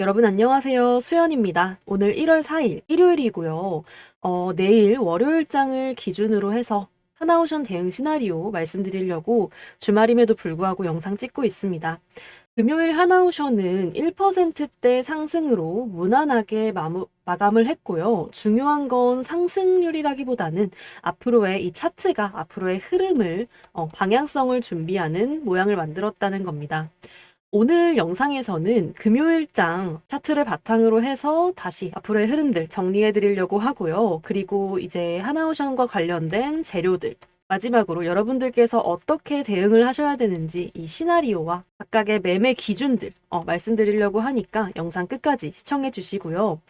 여러분 안녕하세요. 수연입니다. 오늘 1월 4일 일요일이고요. 어, 내일 월요일장을 기준으로 해서 하나오션 대응 시나리오 말씀드리려고 주말임에도 불구하고 영상 찍고 있습니다. 금요일 하나오션은 1%대 상승으로 무난하게 마무, 마감을 했고요. 중요한 건 상승률이라기보다는 앞으로의 이 차트가 앞으로의 흐름을 어, 방향성을 준비하는 모양을 만들었다는 겁니다. 오늘 영상에서는 금요일장 차트를 바탕으로 해서 다시 앞으로의 흐름들 정리해 드리려고 하고요. 그리고 이제 하나오션과 관련된 재료들. 마지막으로 여러분들께서 어떻게 대응을 하셔야 되는지 이 시나리오와 각각의 매매 기준들 어, 말씀드리려고 하니까 영상 끝까지 시청해 주시고요.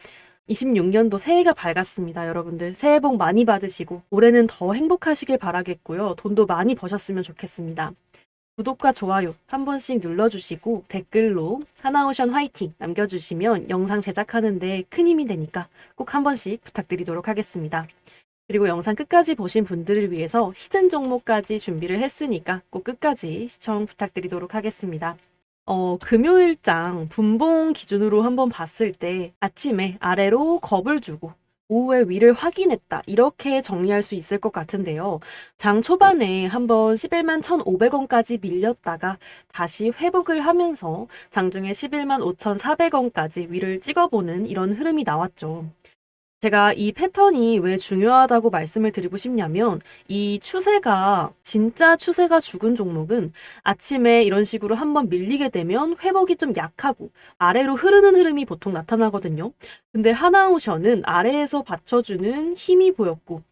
26년도 새해가 밝았습니다. 여러분들 새해 복 많이 받으시고 올해는 더 행복하시길 바라겠고요. 돈도 많이 버셨으면 좋겠습니다. 구독과 좋아요 한 번씩 눌러주시고 댓글로 하나오션 화이팅 남겨주시면 영상 제작하는데 큰 힘이 되니까 꼭 한 번씩 부탁드리도록 하겠습니다. 그리고 영상 끝까지 보신 분들을 위해서 히든 종목까지 준비를 했으니까 꼭 끝까지 시청 부탁드리도록 하겠습니다. 어, 금요일장 분봉 기준으로 한번 봤을 때 아침에 아래로 겁을 주고 오후에 위를 확인했다. 이렇게 정리할 수 있을 것 같은데요. 장 초반에 한번 11만 1,500원까지 밀렸다가 다시 회복을 하면서 장중에 11만 5,400원까지 위를 찍어보는 이런 흐름이 나왔죠. 제가 이 패턴이 왜 중요하다고 말씀을 드리고 싶냐면 이 추세가 진짜 추세가 죽은 종목은 아침에 이런 식으로 한번 밀리게 되면 회복이 좀 약하고 아래로 흐르는 흐름이 보통 나타나거든요. 근데 하나오션은 아래에서 받쳐주는 힘이 보였고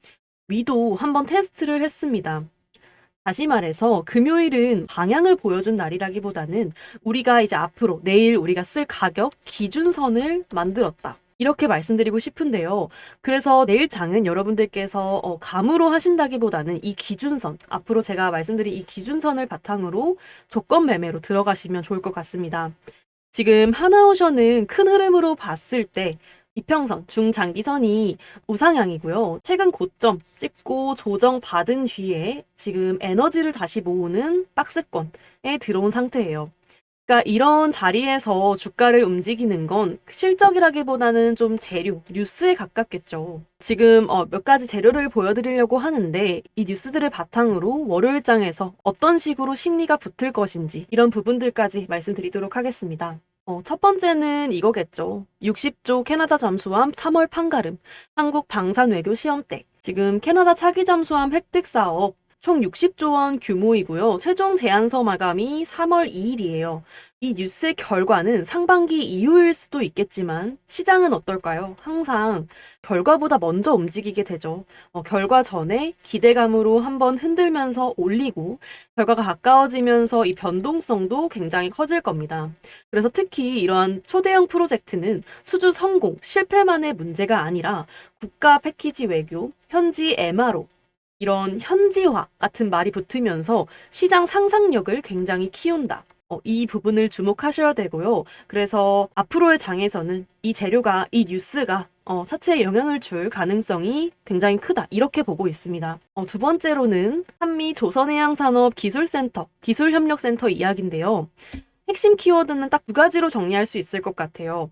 위도 한번 테스트를 했습니다. 다시 말해서 금요일은 방향을 보여준 날이라기보다는 우리가 이제 앞으로 내일 우리가 쓸 가격 기준선을 만들었다. 이렇게 말씀드리고 싶은데요. 그래서 내일 장은 여러분들께서 어, 감으로 하신다기보다는 이 기준선, 앞으로 제가 말씀드린 이 기준선을 바탕으로 조건 매매로 들어가시면 좋을 것 같습니다. 지금 하나오션은 큰 흐름으로 봤을 때 이평선, 중장기선이 우상향이고요. 최근 고점 찍고 조정 받은 뒤에 지금 에너지를 다시 모으는 박스권에 들어온 상태예요. 그러니까 이런 자리에서 주가를 움직이는 건 실적이라기보다는 좀 재료, 뉴스에 가깝겠죠. 지금 어, 몇 가지 재료를 보여드리려고 하는데 이 뉴스들을 바탕으로 월요일장에서 어떤 식으로 심리가 붙을 것인지 이런 부분들까지 말씀드리도록 하겠습니다. 어, 첫 번째는 이거겠죠. 60조 캐나다 잠수함 3월 판가름, 한국 방산 외교 시험 때. 지금 캐나다 차기 잠수함 획득 사업 총 60조 원 규모이고요. 최종 제안서 마감이 3월 2일이에요. 이 뉴스의 결과는 상반기 이후일 수도 있겠지만 시장은 어떨까요? 항상 결과보다 먼저 움직이게 되죠. 어, 결과 전에 기대감으로 한번 흔들면서 올리고 결과가 가까워지면서 이 변동성도 굉장히 커질 겁니다. 그래서 특히 이러한 초대형 프로젝트는 수주 성공, 실패만의 문제가 아니라 국가 패키지 외교, 현지 MRO, 이런 현지화 같은 말이 붙으면서 시장 상상력을 굉장히 키운다. 어, 이 부분을 주목하셔야 되고요. 그래서 앞으로의 장에서는 이 재료가, 이 뉴스가 어, 차트에 영향을 줄 가능성이 굉장히 크다. 이렇게 보고 있습니다. 어, 두 번째로는 한미 조선해양산업 기술센터, 기술협력센터 이야기인데요. 핵심 키워드는 딱 두 가지로 정리할 수 있을 것 같아요.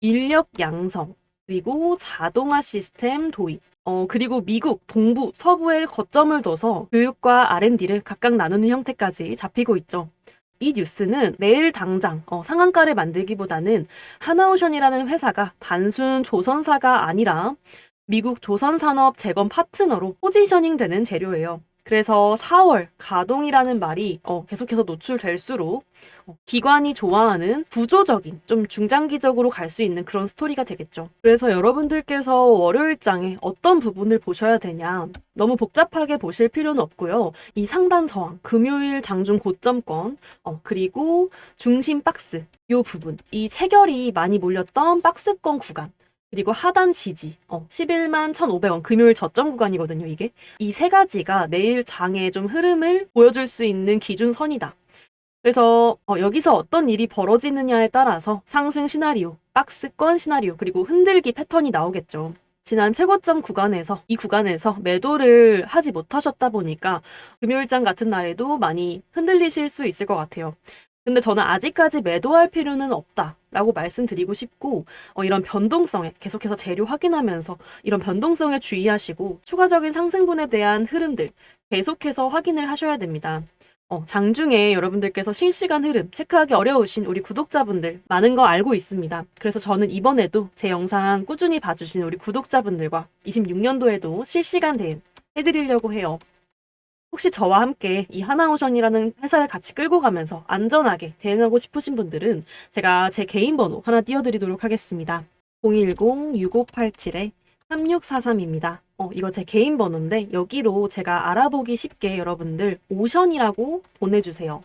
인력 양성, 그리고 자동화 시스템 도입. 어, 그리고 미국, 동부, 서부에 거점을 둬서 교육과 R&D를 각각 나누는 형태까지 잡히고 있죠. 이 뉴스는 내일 당장 어, 상한가를 만들기보다는 하나오션이라는 회사가 단순 조선사가 아니라 미국 조선산업 재건 파트너로 포지셔닝 되는 재료예요. 그래서 4월 가동이라는 말이 어, 계속해서 노출될수록 어, 기관이 좋아하는 구조적인 좀 중장기적으로 갈 수 있는 그런 스토리가 되겠죠. 그래서 여러분들께서 월요일장에 어떤 부분을 보셔야 되냐 너무 복잡하게 보실 필요는 없고요. 이 상단 저항, 금요일 장중 고점권, 어, 그리고 중심 박스 요 부분, 이 체결이 많이 몰렸던 박스권 구간 그리고 하단 지지, 어, 11만 1,500원, 금요일 저점 구간이거든요, 이게. 이 세 가지가 내일 장의 좀 흐름을 보여줄 수 있는 기준선이다. 그래서 어, 여기서 어떤 일이 벌어지느냐에 따라서 상승 시나리오, 박스권 시나리오, 그리고 흔들기 패턴이 나오겠죠. 지난 최고점 구간에서 이 구간에서 매도를 하지 못하셨다 보니까 금요일장 같은 날에도 많이 흔들리실 수 있을 것 같아요. 근데 저는 아직까지 매도할 필요는 없다 라고 말씀드리고 싶고 어, 이런 변동성에 계속해서 재료 확인하면서 이런 변동성에 주의하시고 추가적인 상승분에 대한 흐름들 계속해서 확인을 하셔야 됩니다. 어, 장중에 여러분들께서 실시간 흐름 체크하기 어려우신 우리 구독자분들 많은 거 알고 있습니다. 그래서 저는 이번에도 제 영상 꾸준히 봐주신 우리 구독자분들과 26년도에도 실시간 대응 해드리려고 해요. 혹시 저와 함께 이 하나오션이라는 회사를 같이 끌고 가면서 안전하게 대응하고 싶으신 분들은 제가 제 개인 번호 하나 띄워드리도록 하겠습니다. 010-6587-3643입니다. 어, 이거 제 개인 번호인데 여기로 제가 알아보기 쉽게 여러분들 오션이라고 보내주세요.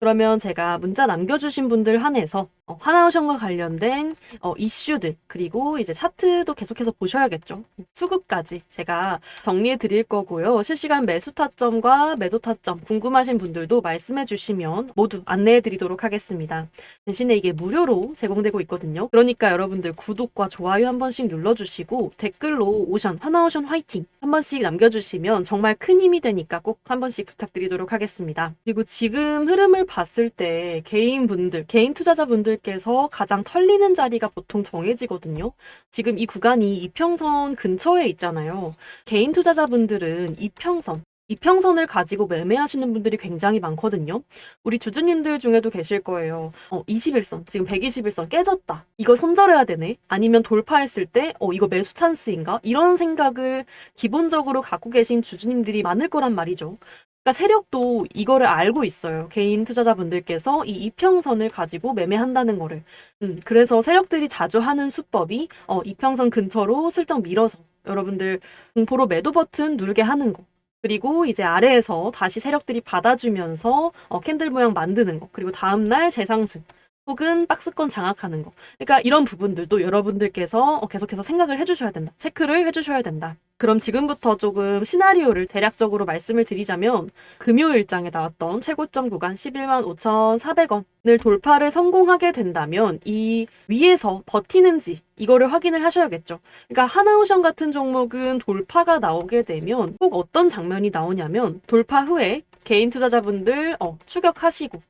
그러면 제가 문자 남겨주신 분들 한해서 어, 하나오션과 관련된 어, 이슈들 그리고 이제 차트도 계속해서 보셔야겠죠. 수급까지 제가 정리해 드릴 거고요. 실시간 매수 타점과 매도 타점 궁금하신 분들도 말씀해 주시면 모두 안내해 드리도록 하겠습니다. 대신에 이게 무료로 제공되고 있거든요. 그러니까 여러분들 구독과 좋아요 한 번씩 눌러주시고 댓글로 오션 하나오션 화이팅 한 번씩 남겨주시면 정말 큰 힘이 되니까 꼭 한 번씩 부탁드리도록 하겠습니다. 그리고 지금 흐름을 봤을 때 개인 분들, 개인 투자자 분들께서 가장 털리는 자리가 보통 정해지거든요. 지금 이 구간이 이평선 근처에 있잖아요. 개인 투자자분들은 이평선, 이평선을 가지고 매매하시는 분들이 굉장히 많거든요. 우리 주주님들 중에도 계실 거예요. 어, 21선, 지금 121선 깨졌다. 이거 손절해야 되네. 아니면 돌파했을 때, 어, 이거 매수 찬스인가? 이런 생각을 기본적으로 갖고 계신 주주님들이 많을 거란 말이죠. 그러니까 세력도 이거를 알고 있어요. 개인 투자자분들께서 이 이평선을 가지고 매매한다는 거를. 음, 그래서 세력들이 자주 하는 수법이 어, 이평선 근처로 슬쩍 밀어서 여러분들 공포로 매도 버튼 누르게 하는 거. 그리고 이제 아래에서 다시 세력들이 받아주면서 어, 캔들 모양 만드는 거. 그리고 다음날 재상승. 혹은 박스권 장악하는 거. 그러니까 이런 부분들도 여러분들께서 어, 계속해서 생각을 해주셔야 된다. 체크를 해주셔야 된다. 그럼 지금부터 조금 시나리오를 대략적으로 말씀을 드리자면 금요일장에 나왔던 최고점 구간 11만 5,400원을 돌파를 성공하게 된다면 이 위에서 버티는지 이거를 확인을 하셔야겠죠. 그러니까 하나오션 같은 종목은 돌파가 나오게 되면 꼭 어떤 장면이 나오냐면 돌파 후에 개인 투자자분들 어, 추격하시고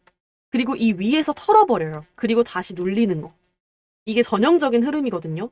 그리고 이 위에서 털어버려요. 그리고 다시 눌리는 거. 이게 전형적인 흐름이거든요.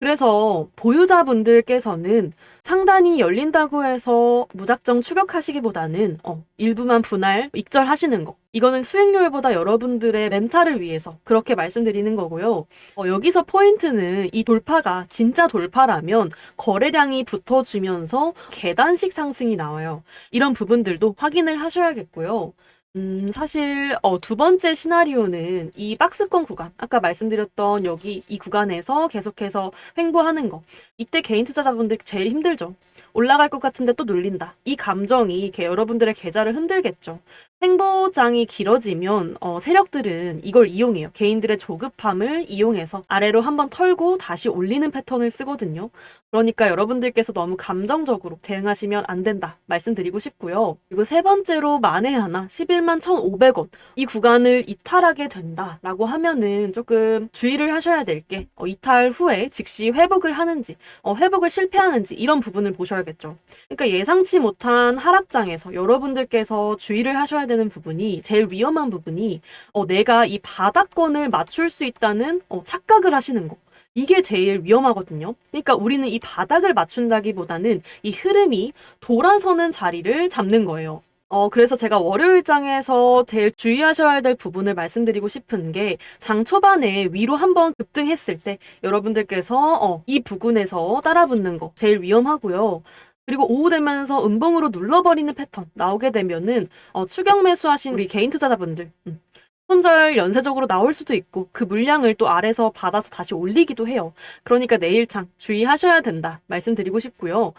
그래서 보유자분들께서는 상단이 열린다고 해서 무작정 추격하시기보다는 어, 일부만 분할, 익절하시는 거. 이거는 수익률보다 여러분들의 멘탈을 위해서 그렇게 말씀드리는 거고요. 어, 여기서 포인트는 이 돌파가 진짜 돌파라면 거래량이 붙어주면서 계단식 상승이 나와요. 이런 부분들도 확인을 하셔야겠고요. 음, 사실, 어, 두 번째 시나리오는 이 박스권 구간, 아까 말씀드렸던 여기 이 구간에서 계속해서 횡보하는 거. 이때 개인 투자자분들 제일 힘들죠. 올라갈 것 같은데 또 눌린다. 이 감정이 개- 여러분들의 계좌를 흔들겠죠. 횡보장이 길어지면 어, 세력들은 이걸 이용해요. 개인들의 조급함을 이용해서 아래로 한번 털고 다시 올리는 패턴을 쓰거든요. 그러니까 여러분들께서 너무 감정적으로 대응하시면 안 된다 말씀드리고 싶고요. 그리고 세 번째로 만에 하나 11만 1,500원 이 구간을 이탈하게 된다라고 하면은 조금 주의를 하셔야 될게 이탈 후에 즉시 회복을 하는지 어, 회복을 실패하는지 이런 부분을 보셔야겠죠. 그러니까 예상치 못한 하락장에서 여러분들께서 주의를 하셔야 되는 부분이 제일 위험한 부분이 어, 내가 이 바닥권을 맞출 수 있다는 어, 착각을 하시는 거. 이게 제일 위험하거든요. 그러니까 우리는 이 바닥을 맞춘다기보다는 이 흐름이 돌아서는 자리를 잡는 거예요. 어, 그래서 제가 월요일장에서 제일 주의하셔야 될 부분을 말씀드리고 싶은 게 장 초반에 위로 한번 급등했을 때 여러분들께서 어, 이 부근에서 따라 붙는 거 제일 위험하고요. 그리고 오후 되면서 음봉으로 눌러버리는 패턴 나오게 되면은 어, 추격 매수하신 우리 개인 투자자분들 음, 손절 연쇄적으로 나올 수도 있고 그 물량을 또 아래서 받아서 다시 올리기도 해요. 그러니까 내일장 주의하셔야 된다 말씀드리고 싶고요.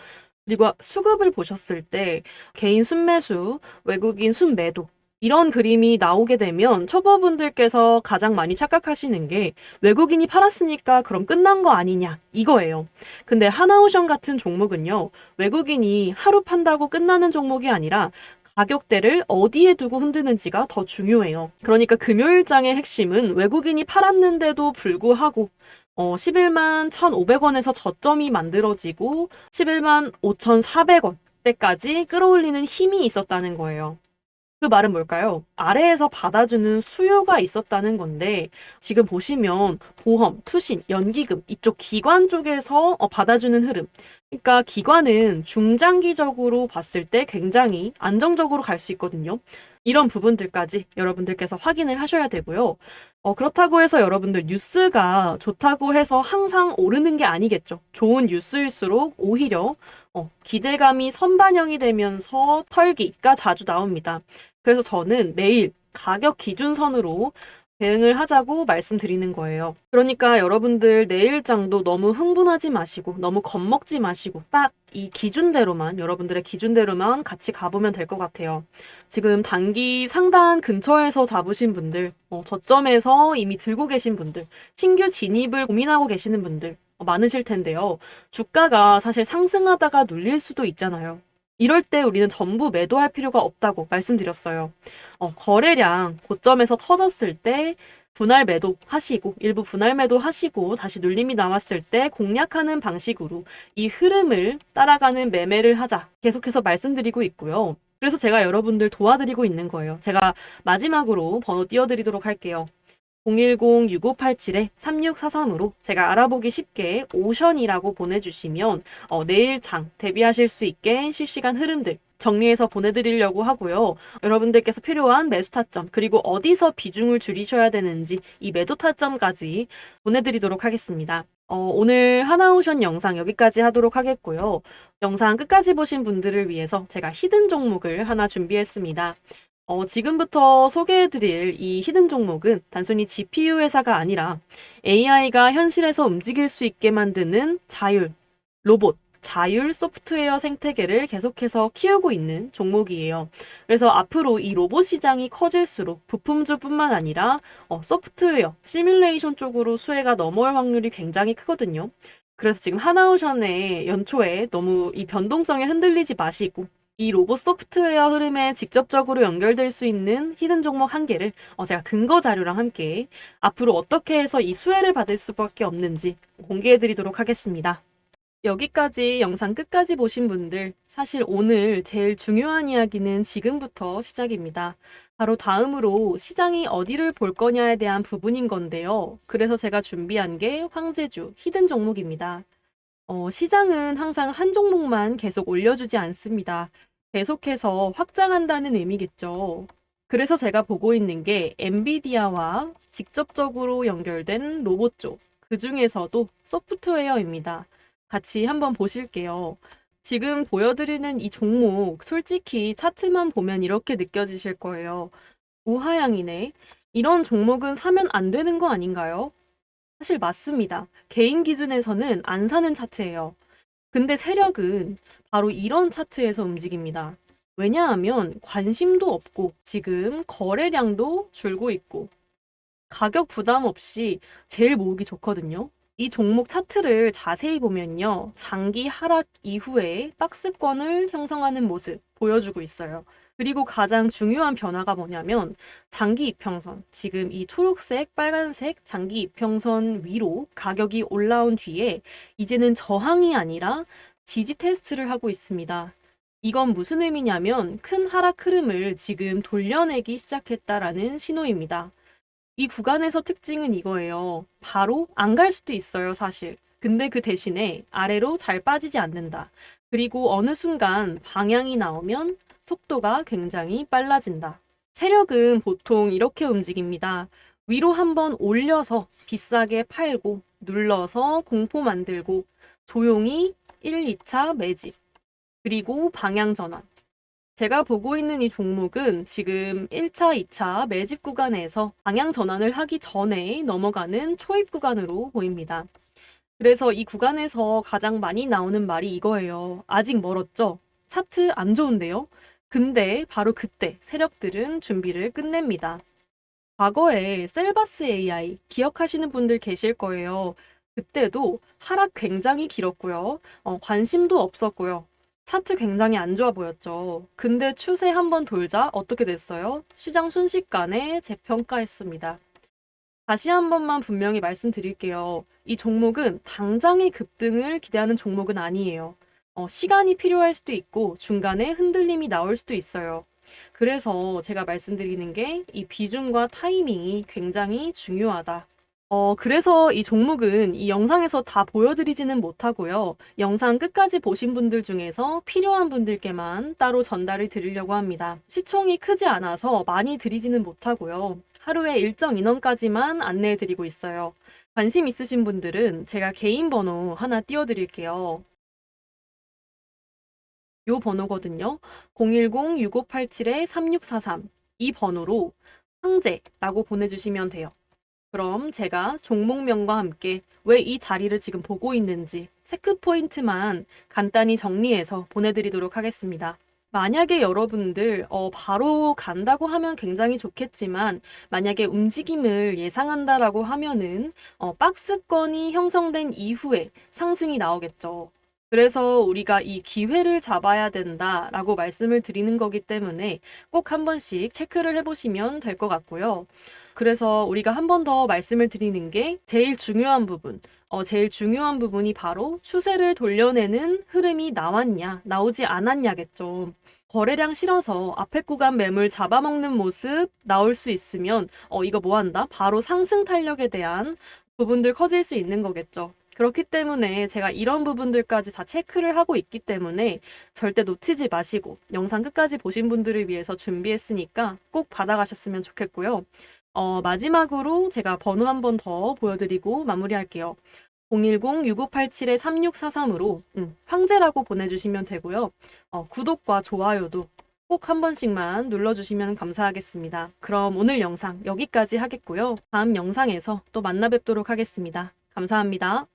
그리고 수급을 보셨을 때 개인 순매수, 외국인 순매도 이런 그림이 나오게 되면 초보분들께서 가장 많이 착각하시는 게 외국인이 팔았으니까 그럼 끝난 거 아니냐 이거예요. 근데 하나오션 같은 종목은요. 외국인이 하루 판다고 끝나는 종목이 아니라 가격대를 어디에 두고 흔드는지가 더 중요해요. 그러니까 금요일장의 핵심은 외국인이 팔았는데도 불구하고 어, 11만 1,500원에서 저점이 만들어지고 11만 5,400원 때까지 끌어올리는 힘이 있었다는 거예요. 그 말은 뭘까요? 아래에서 받아주는 수요가 있었다는 건데 지금 보시면 보험, 투신, 연기금 이쪽 기관 쪽에서 어, 받아주는 흐름. 그러니까 기관은 중장기적으로 봤을 때 굉장히 안정적으로 갈 수 있거든요. 이런 부분들까지 여러분들께서 확인을 하셔야 되고요. 어, 그렇다고 해서 여러분들 뉴스가 좋다고 해서 항상 오르는 게 아니겠죠. 좋은 뉴스일수록 오히려 어, 기대감이 선반영이 되면서 털기가 자주 나옵니다. 그래서 저는 내일 가격 기준선으로 대응을 하자고 말씀드리는 거예요. 그러니까 여러분들 내일장도 너무 흥분하지 마시고 너무 겁먹지 마시고 딱 이 기준대로만 여러분들의 기준대로만 같이 가보면 될 것 같아요. 지금 단기 상단 근처에서 잡으신 분들, 어, 저점에서 이미 들고 계신 분들, 신규 진입을 고민하고 계시는 분들 어, 많으실 텐데요. 주가가 사실 상승하다가 눌릴 수도 있잖아요. 이럴 때 우리는 전부 매도할 필요가 없다고 말씀드렸어요. 어, 거래량 고점에서 터졌을 때 분할 매도 하시고 일부 분할 매도 하시고 다시 눌림이 나왔을 때 공략하는 방식으로 이 흐름을 따라가는 매매를 하자 계속해서 말씀드리고 있고요. 그래서 제가 여러분들 도와드리고 있는 거예요. 제가 마지막으로 번호 띄워드리도록 할게요. 010-6587-3643으로 제가 알아보기 쉽게 오션이라고 보내주시면 어, 내일 장 대비하실 수 있게 실시간 흐름들 정리해서 보내드리려고 하고요. 여러분들께서 필요한 매수 타점 그리고 어디서 비중을 줄이셔야 되는지 이 매도 타점까지 보내드리도록 하겠습니다. 어, 오늘 하나오션 영상 여기까지 하도록 하겠고요. 영상 끝까지 보신 분들을 위해서 제가 히든 종목을 하나 준비했습니다. 어, 지금부터 소개해드릴 이 히든 종목은 단순히 GPU 회사가 아니라 AI가 현실에서 움직일 수 있게 만드는 자율, 로봇, 자율 소프트웨어 생태계를 계속해서 키우고 있는 종목이에요. 그래서 앞으로 이 로봇 시장이 커질수록 부품주뿐만 아니라 어, 소프트웨어, 시뮬레이션 쪽으로 수혜가 넘어올 확률이 굉장히 크거든요. 그래서 지금 하나오션의 연초에 너무 이 변동성에 흔들리지 마시고 이 로봇 소프트웨어 흐름에 직접적으로 연결될 수 있는 히든 종목 한 개를 어, 제가 근거 자료랑 함께 앞으로 어떻게 해서 이 수혜를 받을 수밖에 없는지 공개해 드리도록 하겠습니다. 여기까지 영상 끝까지 보신 분들, 사실 오늘 제일 중요한 이야기는 지금부터 시작입니다. 바로 다음으로 시장이 어디를 볼 거냐에 대한 부분인 건데요. 그래서 제가 준비한 게 황제주 히든 종목입니다. 어, 시장은 항상 한 종목만 계속 올려주지 않습니다. 계속해서 확장한다는 의미겠죠. 그래서 제가 보고 있는 게 엔비디아와 직접적으로 연결된 로봇 쪽, 그 중에서도 소프트웨어입니다. 같이 한번 보실게요. 지금 보여드리는 이 종목, 솔직히 차트만 보면 이렇게 느껴지실 거예요. 우하향이네. 이런 종목은 사면 안 되는 거 아닌가요? 사실 맞습니다. 개인 기준에서는 안 사는 차트예요. 근데 세력은 바로 이런 차트에서 움직입니다. 왜냐하면 관심도 없고 지금 거래량도 줄고 있고 가격 부담 없이 제일 모으기 좋거든요. 이 종목 차트를 자세히 보면요. 장기 하락 이후에 박스권을 형성하는 모습 보여주고 있어요. 그리고 가장 중요한 변화가 뭐냐면 장기 이평선, 지금 이 초록색, 빨간색 장기 이평선 위로 가격이 올라온 뒤에 이제는 저항이 아니라 지지 테스트를 하고 있습니다. 이건 무슨 의미냐면 큰 하락 흐름을 지금 돌려내기 시작했다라는 신호입니다. 이 구간에서 특징은 이거예요. 바로 안 갈 수도 있어요, 사실. 근데 그 대신에 아래로 잘 빠지지 않는다. 그리고 어느 순간 방향이 나오면 속도가 굉장히 빨라진다. 세력은 보통 이렇게 움직입니다. 위로 한번 올려서 비싸게 팔고 눌러서 공포 만들고 조용히 1, 2차 매집. 그리고 방향 전환. 제가 보고 있는 이 종목은 지금 1차, 2차 매집 구간에서 방향 전환을 하기 전에 넘어가는 초입 구간으로 보입니다. 그래서 이 구간에서 가장 많이 나오는 말이 이거예요. 아직 멀었죠? 차트 안 좋은데요? 근데 바로 그때 세력들은 준비를 끝냅니다. 과거에 셀바스 AI 기억하시는 분들 계실 거예요. 그때도 하락 굉장히 길었고요. 어, 관심도 없었고요. 차트 굉장히 안 좋아 보였죠. 근데 추세 한번 돌자 어떻게 됐어요? 시장 순식간에 재평가했습니다. 다시 한 번만 분명히 말씀드릴게요. 이 종목은 당장의 급등을 기대하는 종목은 아니에요. 어, 시간이 필요할 수도 있고 중간에 흔들림이 나올 수도 있어요. 그래서 제가 말씀드리는 게 이 비중과 타이밍이 굉장히 중요하다. 어, 그래서 이 종목은 이 영상에서 다 보여드리지는 못하고요. 영상 끝까지 보신 분들 중에서 필요한 분들께만 따로 전달을 드리려고 합니다. 시총이 크지 않아서 많이 드리지는 못하고요. 하루에 일정 인원까지만 안내해 드리고 있어요. 관심 있으신 분들은 제가 개인 번호 하나 띄워드릴게요. 요 번호거든요. 010-6587-3643. 이 번호로 황제라고 보내주시면 돼요. 그럼 제가 종목명과 함께 왜 이 자리를 지금 보고 있는지 체크 포인트만 간단히 정리해서 보내드리도록 하겠습니다. 만약에 여러분들 어, 바로 간다고 하면 굉장히 좋겠지만 만약에 움직임을 예상한다라고 하면은 어, 박스권이 형성된 이후에 상승이 나오겠죠. 그래서 우리가 이 기회를 잡아야 된다라고 말씀을 드리는 거기 때문에 꼭 한 번씩 체크를 해보시면 될 것 같고요. 그래서 우리가 한 번 더 말씀을 드리는 게 제일 중요한 부분, 어, 제일 중요한 부분이 바로 추세를 돌려내는 흐름이 나왔냐, 나오지 않았냐겠죠. 거래량 실어서 앞에 구간 매물 잡아먹는 모습 나올 수 있으면, 어, 이거 뭐 한다? 바로 상승 탄력에 대한 부분들 커질 수 있는 거겠죠. 그렇기 때문에 제가 이런 부분들까지 다 체크를 하고 있기 때문에 절대 놓치지 마시고 영상 끝까지 보신 분들을 위해서 준비했으니까 꼭 받아가셨으면 좋겠고요. 어, 마지막으로 제가 번호 한 번 더 보여드리고 마무리할게요. 010-6587-3643으로 음, 황제라고 보내주시면 되고요. 어, 구독과 좋아요도 꼭 한 번씩만 눌러주시면 감사하겠습니다. 그럼 오늘 영상 여기까지 하겠고요. 다음 영상에서 또 만나 뵙도록 하겠습니다. 감사합니다.